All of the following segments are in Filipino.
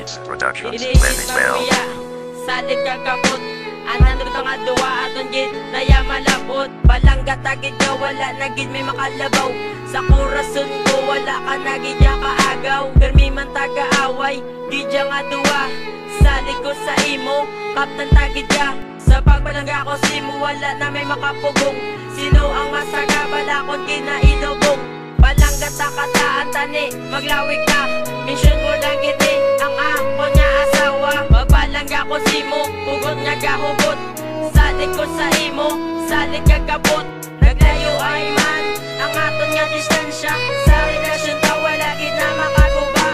Beats Productions. Lenny ng Bell. kuya Salit kagapot Anan ko nga duwa aton gid Naya malabot. Balangga tagid ka wala na gid may makalabaw. Sa kurason ko wala ka na gid ya kaagaw Permi man taga-away. Gid ya nga duwa. Salit ko sa imo. Kaptan tagid ka. Sa pagbalangga ko simo wala na may makapugong. Sino ang masaga balakon kinainubong Balangga ta kataan tani Maglawig ka. Mission ko lang gini Ang ako niya asawa. Mabalangga ko simo Hugot niya gahugot Salit ko sa imo. Salit ka kabot Naglayo ay man. Ang aton nga distansya. Sa relasyon ta wala na makaguba.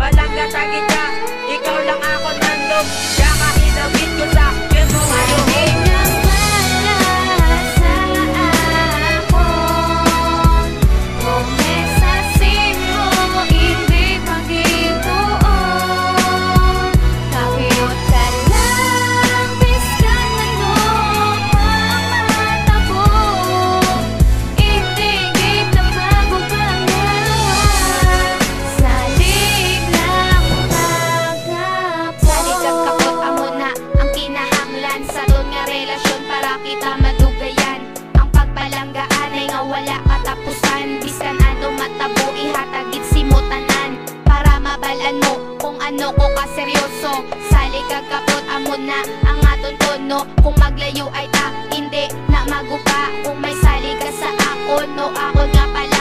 Balangga tagid ka. Ikaw lang ako nandog ano ko kaseryoso? Sali kagkapot amo na ang aton tono. Kung maglayo ay ta hindi na magupa. Kung may sali ka sa ako no ako nga palangga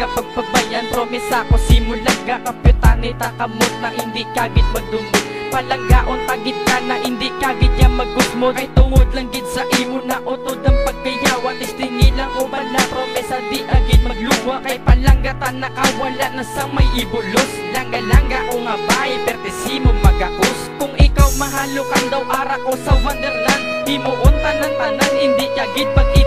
Di tagit ka pagpabayan Promesa ko simulan ka Kapyutani takamot na hindi kagit magdumot Palanggaon tagit ka na hindi kagit niya magusmod Ay tungod lang gid sa imo na utod ang pagkayawa. Tistingi lang o bala promesa di agit magluwa. Kay palanggatan nakawala na sa may ibulos. Langga-langga o nga bay pertesimo magakos Kung ikaw mahalo daw ara ko sa wonderland Di mo unta ng tanan hindi kagit pag-idiban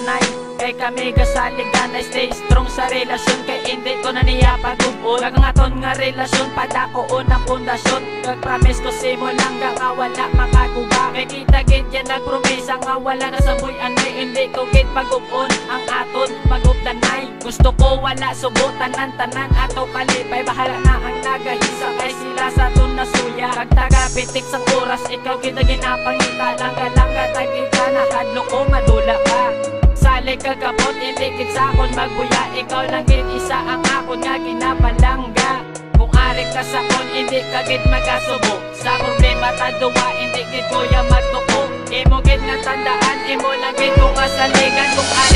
magdanay Kay kami kasaligan ay stay strong sa relasyon. Kay hindi ko na niya pag-ubod Kag nga relasyon Padako unang pundasyon. Kag promise ko si mo lang nga nga wala makaguba Kay kita git yan nagpromesa nga wala na sa buhay. Anay Hindi ko git pag-ubon ang aton pag-ubdanay Gusto ko wala subutan ng tanan. Ato kalipay bahala na ang nagahisa. Kay sila sa ton na suya Kag taga pitik sang oras. Ikaw kita ginapangita. Langga-langga tagita na. Hadlo ko madula ka Sali kagabot, hindi kit sa akon magbuya. Ikaw lang gid isa ang akon nga ginapalangga Kung ari ka sa kon, hindi ka gid magasubo Sa problema taduwa, hindi gid kuya magtuko. Imo gid nga tandaan, imo lang gid kung asaligan Kung ari